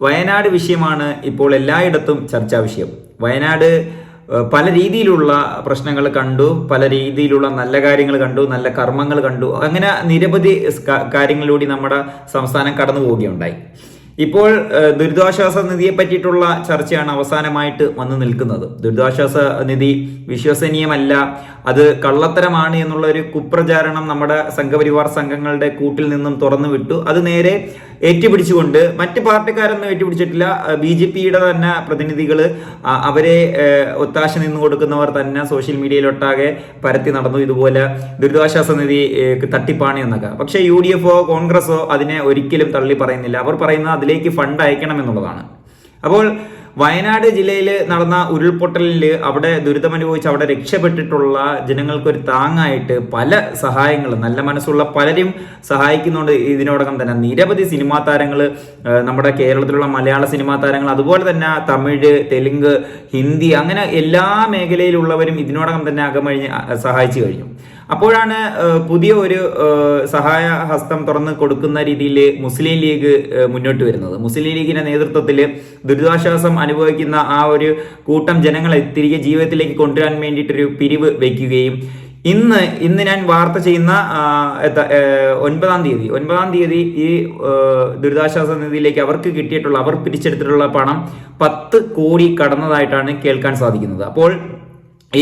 വയനാട് വിഷയമാണ് ഇപ്പോൾ എല്ലായിടത്തും ചർച്ചാ വിഷയം. വയനാട് പല രീതിയിലുള്ള പ്രശ്നങ്ങൾ കണ്ടു പല രീതിയിലുള്ള നല്ല കാര്യങ്ങൾ കണ്ടു നല്ല കർമ്മങ്ങൾ കണ്ടു. അങ്ങനെ നിരവധി കാര്യങ്ങളിലൂടെ നമ്മുടെ സംസ്ഥാനം കടന്നു പോവുകയുണ്ടായി. ഇപ്പോൾ ദുരിതാശ്വാസ നിധിയെ പറ്റിയിട്ടുള്ള ചർച്ചയാണ് അവസാനമായിട്ട് വന്നു നിൽക്കുന്നത്. ദുരിതാശ്വാസ നിധി വിശ്വസനീയമല്ല അത് കള്ളത്തരമാണ് എന്നുള്ള ഒരു കുപ്രചാരണം നമ്മുടെ സംഘപരിവാർ സംഘങ്ങളുടെ കൂട്ടിൽ നിന്നും തുറന്നു വിട്ടു. അത് നേരെ ഏറ്റുപിടിച്ചുകൊണ്ട് മറ്റ് പാർട്ടിക്കാരൊന്നും ഏറ്റുപിടിച്ചിട്ടില്ല. ബി ജെ പിയുടെ തന്നെ പ്രതിനിധികൾ അവരെ ഒത്താശ നിന്ന് കൊടുക്കുന്നവർ തന്നെ സോഷ്യൽ മീഡിയയിലൊട്ടാകെ പരത്തി നടന്നു. ഇതുപോലെ ദുരിതാശ്വാസ നിധി തട്ടിപ്പാണ് എന്നൊക്കെ. പക്ഷേ യു ഡി എഫോ കോൺഗ്രസോ അതിനെ ഒരിക്കലും തള്ളി പറയുന്നില്ല അവർ പറയുന്നത് അതിലേക്ക് ഫണ്ട് അയക്കണം എന്നുള്ളതാണ്. അപ്പോൾ വയനാട് ജില്ലയിൽ നടന്ന ഉരുൾപൊട്ടലിൽ അവിടെ ദുരിതമനുഭവിച്ച് അവിടെ രക്ഷപ്പെട്ടിട്ടുള്ള ജനങ്ങൾക്കൊരു താങ്ങായിട്ട് പല സഹായങ്ങളും നല്ല മനസ്സുള്ള പലരും സഹായിക്കുന്നുണ്ട് ഇതിനോടകം തന്നെ. നിരവധി സിനിമാ താരങ്ങൾ നമ്മുടെ കേരളത്തിലുള്ള മലയാള സിനിമാ താരങ്ങൾ അതുപോലെ തന്നെ തമിഴ് തെലുങ്ക് ഹിന്ദി അങ്ങനെ എല്ലാ മേഖലയിലുള്ളവരും ഇതിനോടകം തന്നെ അകമഴിഞ്ഞ് സഹായിച്ചു കഴിഞ്ഞു. അപ്പോഴാണ് പുതിയ ഒരു സഹായ ഹസ്തം തുറന്ന് കൊടുക്കുന്ന രീതിയിൽ മുസ്ലിം ലീഗ് മുന്നോട്ട് വരുന്നത്. മുസ്ലിം ലീഗിന്റെ നേതൃത്വത്തിൽ ദുരിതാശ്വാസം അനുഭവിക്കുന്ന ആ ഒരു കൂട്ടം ജനങ്ങളെ തിരികെ ജീവിതത്തിലേക്ക് കൊണ്ടുവരാൻ വേണ്ടിയിട്ടൊരു പിരിവ് വയ്ക്കുകയും ഇന്ന് ഇന്ന് ഞാൻ വാർത്ത ചെയ്യുന്ന ഒൻപതാം തീയതി ഒൻപതാം തീയതി ഈ ദുരിതാശ്വാസ നിധിയിലേക്ക് അവർക്ക് കിട്ടിയിട്ടുള്ള അവർ പിരിച്ചെടുത്തിട്ടുള്ള പണം പത്ത് കോടി കടന്നതായിട്ടാണ് കേൾക്കാൻ സാധിക്കുന്നത്. അപ്പോൾ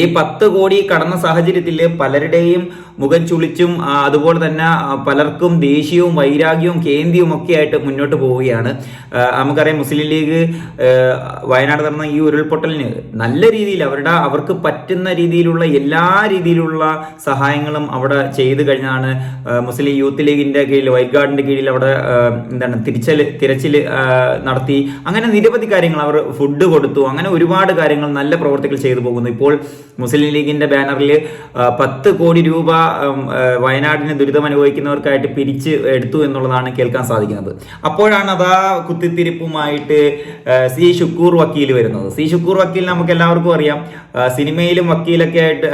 ഈ പത്ത് കോടി കടന്ന സാഹചര്യത്തിൽ പലരുടെയും മുഖം ചുളിച്ചും അതുപോലെ തന്നെ പലർക്കും ദേഷ്യവും വൈരാഗ്യവും കേന്ദ്രവും ഒക്കെ ആയിട്ട് മുന്നോട്ട് പോവുകയാണ്. നമുക്കറിയാം മുസ്ലിം ലീഗ് വയനാട് നടന്ന ഈ ഉരുൾപൊട്ടലിന് നല്ല രീതിയിൽ അവരുടെ അവർക്ക് പറ്റുന്ന രീതിയിലുള്ള എല്ലാ രീതിയിലുള്ള സഹായങ്ങളും അവിടെ ചെയ്തു കഴിഞ്ഞാണ് മുസ്ലിം യൂത്ത് ലീഗിന്റെ കീഴിൽ വൈറ്റ് ഗാർഡിന്റെ കീഴിൽ അവിടെ എന്താണ് തിരിച്ചൽ തിരച്ചിൽ നടത്തി. അങ്ങനെ നിരവധി കാര്യങ്ങൾ അവർ ഫുഡ് കൊടുത്തു. അങ്ങനെ ഒരുപാട് കാര്യങ്ങൾ നല്ല പ്രവർത്തികൾ ചെയ്തു പോകുന്നു. ഇപ്പോൾ മുസ്ലിം ലീഗിന്റെ ബാനറിൽ പത്ത് കോടി രൂപ വയനാടിനെ ദുരിതം അനുഭവിക്കുന്നവർക്കായിട്ട് പിരിച്ച് എടുത്തു എന്നുള്ളതാണ് കേൾക്കാൻ സാധിക്കുന്നത്. അപ്പോഴാണ് അതാ കുത്തിത്തിരിപ്പുമായിട്ട് സി ഷുക്കൂർ വക്കീൽ വരുന്നത്. സി ഷുക്കൂർ വക്കീൽ നമുക്ക് എല്ലാവർക്കും അറിയാം സിനിമയിലും വക്കീലൊക്കെ ആയിട്ട്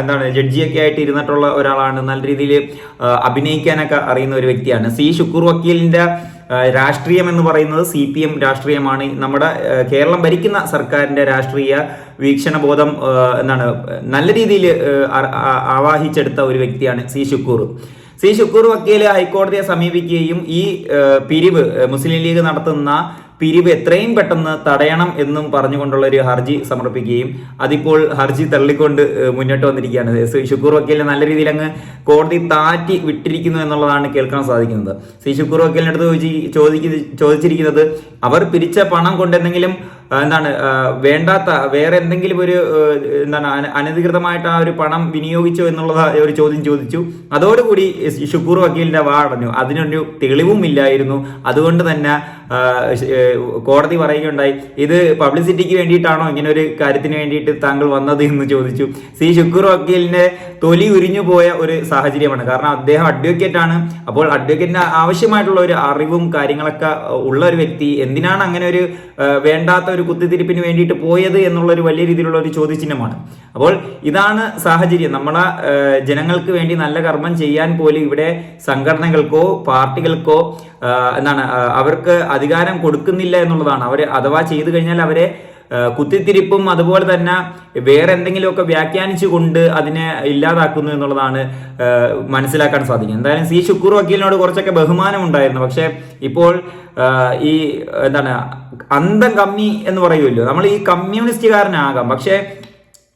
എന്താണ് ജഡ്ജിയൊക്കെ ആയിട്ട് ഇരുന്നിട്ടുള്ള ഒരാളാണ്. നല്ല രീതിയിൽ അഭിനയിക്കാനൊക്കെ അറിയുന്ന ഒരു വ്യക്തിയാണ്. സി ഷുക്കൂർ വക്കീലിന്റെ രാഷ്ട്രീയം എന്ന് പറയുന്നത് സി പി എം രാഷ്ട്രീയമാണ്. നമ്മുടെ കേരളം ഭരിക്കുന്ന സർക്കാരിന്റെ രാഷ്ട്രീയ വീക്ഷണ ബോധം എന്താണ് നല്ല രീതിയിൽ ആവാഹിച്ചെടുത്ത ഒരു വ്യക്തിയാണ് സി ഷുക്കൂർ. സി ഷുക്കൂർ വക്കീൽ ഹൈക്കോടതിയെ സമീപിക്കുകയും ഈ പിരിവ് മുസ്ലിം ലീഗ് നടത്തുന്ന പിരിവ് എത്രയും പെട്ടെന്ന് തടയണം എന്നും പറഞ്ഞുകൊണ്ടുള്ള ഒരു ഹർജി സമർപ്പിക്കുകയും അതിപ്പോൾ ഹർജി തള്ളിക്കൊണ്ട് മുന്നോട്ട് വന്നിരിക്കുകയാണ്. ശ്രീ ഷുക്കൂർ വക്കീലിനെ നല്ല രീതിയിൽ അങ്ങ് കോടതി താറ്റി വിട്ടിരിക്കുന്നു എന്നുള്ളതാണ് കേൾക്കാൻ സാധിക്കുന്നത്. ശ്രീ ഷുക്കൂർ വക്കീലിന്റെ അടുത്ത് ചോദിച്ച് ചോദിക്കുന്നത് ചോദിച്ചിരിക്കുന്നത് അവർ പിരിച്ച പണം കൊണ്ടെന്തെങ്കിലും എന്താണ് വേണ്ടാത്ത വേറെ എന്തെങ്കിലും ഒരു എന്താണ് അന- അനധികൃതമായിട്ട് ആ ഒരു പണം വിനിയോഗിച്ചോ എന്നുള്ള ഒരു ചോദ്യം ചോദിച്ചു. അതോടുകൂടി ഷുക്കൂർ വക്കീലിന്റെ വാ അടഞ്ഞു. അതിനൊരു തെളിവും ഇല്ലായിരുന്നു. അതുകൊണ്ട് തന്നെ കോടതി പറയുകയുണ്ടായി ഇത് പബ്ലിസിറ്റിക്ക് വേണ്ടിയിട്ടാണോ? ഇങ്ങനെ ഒരു കാര്യത്തിന് വേണ്ടിയിട്ട് താങ്കൾ വന്നത്? എന്ന് ചോദിച്ചു. സി. ഷുക്കൂർ വക്കീലിന്റെ തൊലി ഉരിഞ്ഞു പോയ ഒരു സാഹചര്യമാണ്. കാരണം അദ്ദേഹം അഡ്വക്കേറ്റ് ആണ്. അപ്പോൾ അഡ്വക്കേറ്റിന് ആവശ്യമായിട്ടുള്ള ഒരു അറിവും കാര്യങ്ങളൊക്കെ ഉള്ള ഒരു വ്യക്തി എന്തിനാണ് അങ്ങനെ ഒരു വേണ്ടാത്ത ഒരു കുത്തിത്തിരിപ്പിന് വേണ്ടിയിട്ട് പോയത് എന്നുള്ള ഒരു വലിയ രീതിയിലുള്ള ഒരു ചോദ്യചിഹ്നമാണ്. അപ്പോൾ ഇതാണ് സാഹചര്യം. നമ്മളെ ജനങ്ങൾക്ക് വേണ്ടി നല്ല കർമ്മം ചെയ്യാൻ പോലും ഇവിടെ സംഘടനകൾക്കോ പാർട്ടികൾക്കോ എന്താണ് അവർക്ക് അധികാരം കൊടുക്കുന്നില്ല എന്നുള്ളതാണ്. അവർ അഥവാ ചെയ്തു കഴിഞ്ഞാൽ അവരെ കുത്തിത്തിരിപ്പും അതുപോലെ തന്നെ വേറെ എന്തെങ്കിലുമൊക്കെ വ്യാഖ്യാനിച്ചുകൊണ്ട് അതിനെ ഇല്ലാതാക്കുന്നു എന്നുള്ളതാണ് മനസ്സിലാക്കാൻ സാധിക്കും. എന്തായാലും സി ഷുക്കൂർ വക്കീലിനോട് കുറച്ചൊക്കെ ബഹുമാനം ഉണ്ടായിരുന്നു. പക്ഷേ ഇപ്പോൾ ഈ എന്താണ് അന്തം കമ്മി എന്ന് പറയുമല്ലോ. നമ്മൾ ഈ കമ്മ്യൂണിസ്റ്റുകാരനാകാം. പക്ഷേ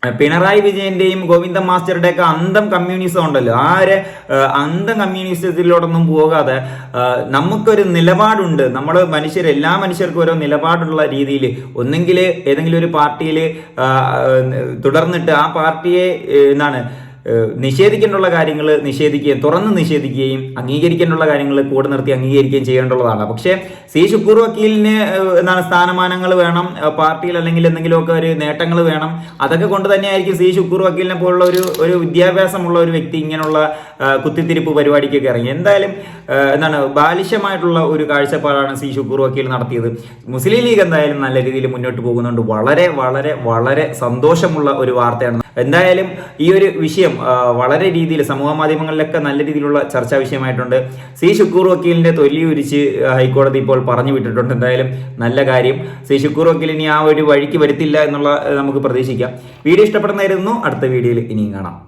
പിണറായി വിജയന്റെയും ഗോവിന്ദ മാസ്റ്ററുടെ ഒക്കെ അന്തം കമ്മ്യൂണിസം ഉണ്ടല്ലോ. ആ ഒരു ആ, അന്തം കമ്മ്യൂണിസത്തിലോടൊന്നും പോകാതെ നമുക്കൊരു നിലപാടുണ്ട്. നമ്മൾ മനുഷ്യർ എല്ലാ മനുഷ്യർക്കും ഓരോ നിലപാടുള്ള രീതിയിൽ ഒന്നെങ്കിൽ ഏതെങ്കിലും ഒരു പാർട്ടിയിൽ തുടർന്നിട്ട് ആ പാർട്ടിയെ എന്താണ് നിഷേധിക്കേണ്ടുള്ള കാര്യങ്ങൾ നിഷേധിക്കുകയും തുറന്ന് നിഷേധിക്കുകയും അംഗീകരിക്കേണ്ടുള്ള കാര്യങ്ങൾ കൂടെ നിർത്തി അംഗീകരിക്കുകയും ചെയ്യേണ്ടുള്ളതാണ്. പക്ഷേ സി ഷുക്കൂർ വക്കീലിന് എന്താണ് സ്ഥാനമാനങ്ങൾ വേണം പാർട്ടിയിൽ അല്ലെങ്കിൽ എന്തെങ്കിലുമൊക്കെ ഒരു നേട്ടങ്ങൾ വേണം അതൊക്കെ കൊണ്ട് തന്നെയായിരിക്കും സി ഷുക്കൂർ വക്കീലിനെ പോലുള്ള ഒരു ഒരു വിദ്യാഭ്യാസമുള്ള ഒരു വ്യക്തി ഇങ്ങനെയുള്ള കുത്തിത്തിരിപ്പ് പരിപാടിക്കൊക്കെ ഇറങ്ങി. എന്തായാലും എന്താണ് ബാലിശമായിട്ടുള്ള ഒരു കാഴ്ചപ്പാടാണ് സി ഷുക്കൂർ വക്കീൽ നടത്തിയത്. മുസ്ലിം ലീഗ് എന്തായാലും നല്ല രീതിയിൽ മുന്നോട്ട് പോകുന്നുണ്ട്. വളരെ വളരെ വളരെ സന്തോഷമുള്ള ഒരു വാർത്തയാണ്. എന്തായാലും ഈ ഒരു വിഷയം വളരെ രീതിയിൽ സമൂഹ മാധ്യമങ്ങളിലൊക്കെ നല്ല രീതിയിലുള്ള ചർച്ചാ വിഷയമായിട്ടുണ്ട്. സി ഷുക്കൂർ വക്കീലിന്റെ തൊല്ലി ഉരിച്ച് ഹൈക്കോടതി ഇപ്പോൾ പറഞ്ഞു വിട്ടിട്ടുണ്ട്. എന്തായാലും നല്ല കാര്യം. സി ഷുക്കൂർ വക്കീലിനി ആ ഒരു വഴിക്ക് വരുത്തില്ല എന്നുള്ള നമുക്ക് പ്രതീക്ഷിക്കാം. വീഡിയോ ഇഷ്ടപ്പെടുന്നതായിരുന്നു. അടുത്ത വീഡിയോയിൽ ഇനിയും കാണാം.